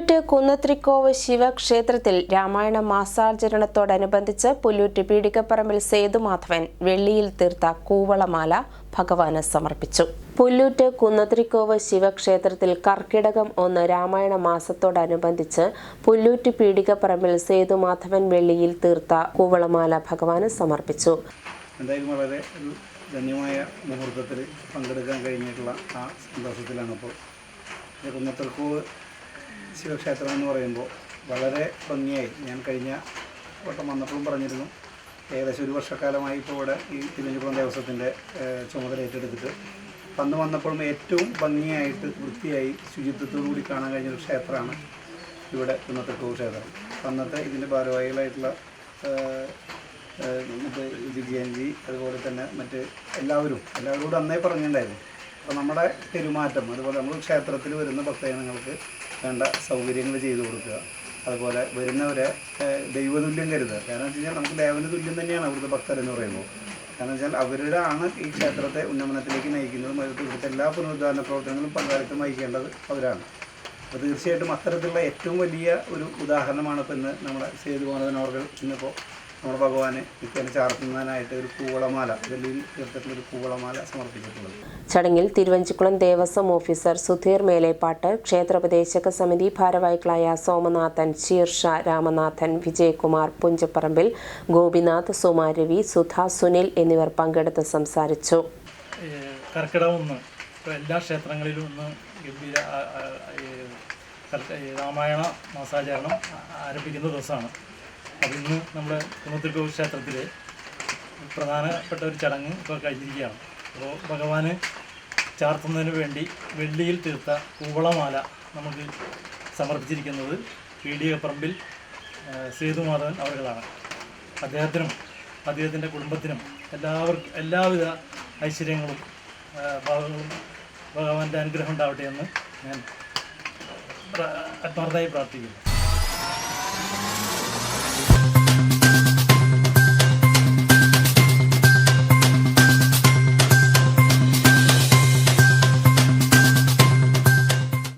പുല്ലൂറ്റ് കുന്നത്രിക്കോവ് ശിവക്ഷേത്രത്തിൽ രാമായണ മാസാചരണത്തോടനുബന്ധിച്ച് പുല്ലൂറ്റ് പീടികപ്പറമ്പിൽ സേതുമാധവൻ വെള്ളിയിൽ തീർത്ത കൂവളമാല ഭഗവാന് സമർപ്പിച്ചു. പുല്ലൂറ്റ് കുന്നത്രിക്കോവ് ശിവക്ഷേത്രത്തിൽ കർക്കിടകം ഒന്ന് രാമായണ മാസത്തോടനുബന്ധിച്ച് പുല്ലൂറ്റ് പീടികപ്പറമ്പിൽ സേതുമാധവൻ വെള്ളിയിൽ തീർത്ത കൂവളമാല ഭഗവാന് സമർപ്പിച്ചു. എന്തായാലും വളരെ മുഹൂർത്തത്തിൽ പങ്കെടുക്കാൻ കഴിഞ്ഞിട്ടുള്ള ആ സന്തോഷത്തിലാണ് ഇപ്പോൾ കുന്നത്രിക്കോവ് ശിവക്ഷേത്രം എന്ന് പറയുമ്പോൾ വളരെ ഭംഗിയായി ഞാൻ കഴിഞ്ഞ വട്ടം വന്നപ്പോഴും പറഞ്ഞിരുന്നു. ഏകദേശം ഒരു വർഷക്കാലമായി ഇപ്പോൾ ഇവിടെ ഈ തിരുവനന്തപുരം ദേവസ്വത്തിന്റെ ചുമതല ഏറ്റെടുത്തിട്ട്. അന്ന് വന്നപ്പോഴും ഏറ്റവും ഭംഗിയായിട്ട് വൃത്തിയായി ശുചിത്വത്തോടുകൂടി കാണാൻ കഴിഞ്ഞൊരു ക്ഷേത്രമാണ് ഇവിടെ കുന്നത്തർക്കൂവ് ക്ഷേത്രം അന്നത്തെ ഇതിന്റെ ഭാരവാഹികളായിട്ടുള്ള ഇത് ജി അതുപോലെ തന്നെ മറ്റ് എല്ലാവരും എല്ലാവരോടും അന്നേ പറഞ്ഞിട്ടുണ്ടായിരുന്നു. അപ്പോൾ നമ്മുടെ പെരുമാറ്റം അതുപോലെ നമ്മൾ ക്ഷേത്രത്തിൽ വരുന്ന ഭക്തജനങ്ങൾക്ക് വേണ്ട സൗകര്യങ്ങൾ ചെയ്തു കൊടുക്കുക. അതുപോലെ വരുന്നവരെ ദൈവതുല്യം കരുതുക. കാരണം വെച്ച് കഴിഞ്ഞാൽ നമുക്ക് ദേവന് തുല്യം തന്നെയാണ് അവിടുത്തെ ഭക്തരെന്ന് പറയുമ്പോൾ. കാരണം വെച്ചാൽ അവരുടെ ആണ് ഈ ക്ഷേത്രത്തെ ഉന്നമനത്തിലേക്ക് നയിക്കുന്നതും. അതുപോലെ ഇവിടുത്തെ എല്ലാ പുനരുദ്ധാരണ പ്രവർത്തനങ്ങളും പങ്കാളിത്തം വഹിക്കേണ്ടത് അവരാണ്. അപ്പോൾ തീർച്ചയായിട്ടും അത്തരത്തിലുള്ള ഏറ്റവും വലിയ ഒരു ഉദാഹരണമാണ് ഇപ്പോൾ ഇന്ന് നമ്മുടെ സേതുമാധവൻ അവർ ഇന്നിപ്പോൾ നമ്മുടെ ഭഗവാന് നിത്യേന ചാർത്തുന്നതിനായിട്ട് ഒരു കൂവളമാല ഡൽഹിയിൽ തീർത്ഥത്തിൽ ഒരു കൂവളമാല സമർപ്പിച്ചിട്ടുള്ളത്. ചടങ്ങിൽ തിരുവഞ്ചിക്കുളം ദേവസ്വം ഓഫീസർ സുധീർ മേലേപ്പാട്ട് ക്ഷേത്രോപദേശക സമിതി ഭാരവാഹികളായ സോമനാഥൻ ശീർഷ രാമനാഥൻ വിജയകുമാർ പുഞ്ചപ്പറമ്പിൽ ഗോപിനാഥ് സുമാരവി സുധ സുനിൽ എന്നിവർ പങ്കെടുത്ത് സംസാരിച്ചു. കർക്കിടകമൊന്ന് കർക്കിടകം ഒന്ന്. എല്ലാ ക്ഷേത്രങ്ങളിലും ഒന്ന് ഗംഭീര രാമായണ മാസാചരണം ആരംഭിക്കുന്ന ദിവസമാണ്. ഇന്ന് നമ്മുടെ കുന്നത്തിരിക്കോവ് ക്ഷേത്രത്തിൽ പ്രധാനപ്പെട്ട ഒരു ചടങ്ങ് ഇപ്പോൾ കഴിഞ്ഞിരിക്കുകയാണ്. അപ്പോൾ ഭഗവാന് ചാർത്തുന്നതിന് വേണ്ടി വെള്ളിയിൽ തീർത്ത കൂവളമാല നമുക്ക് സമർപ്പിച്ചിരിക്കുന്നത് പി ഡി പറമ്പിൽ സേതുമാധവൻ അവരുകളാണ്. അദ്ദേഹത്തിനും അദ്ദേഹത്തിന്റെ കുടുംബത്തിനും എല്ലാവർക്കും എല്ലാവിധ ഐശ്വര്യങ്ങളും ഭാഗങ്ങളും ഭഗവാന്റെ അനുഗ്രഹം ഉണ്ടാവട്ടെ എന്ന് ഞാൻ ആത്മാർത്ഥമായി പ്രാർത്ഥിക്കുന്നു.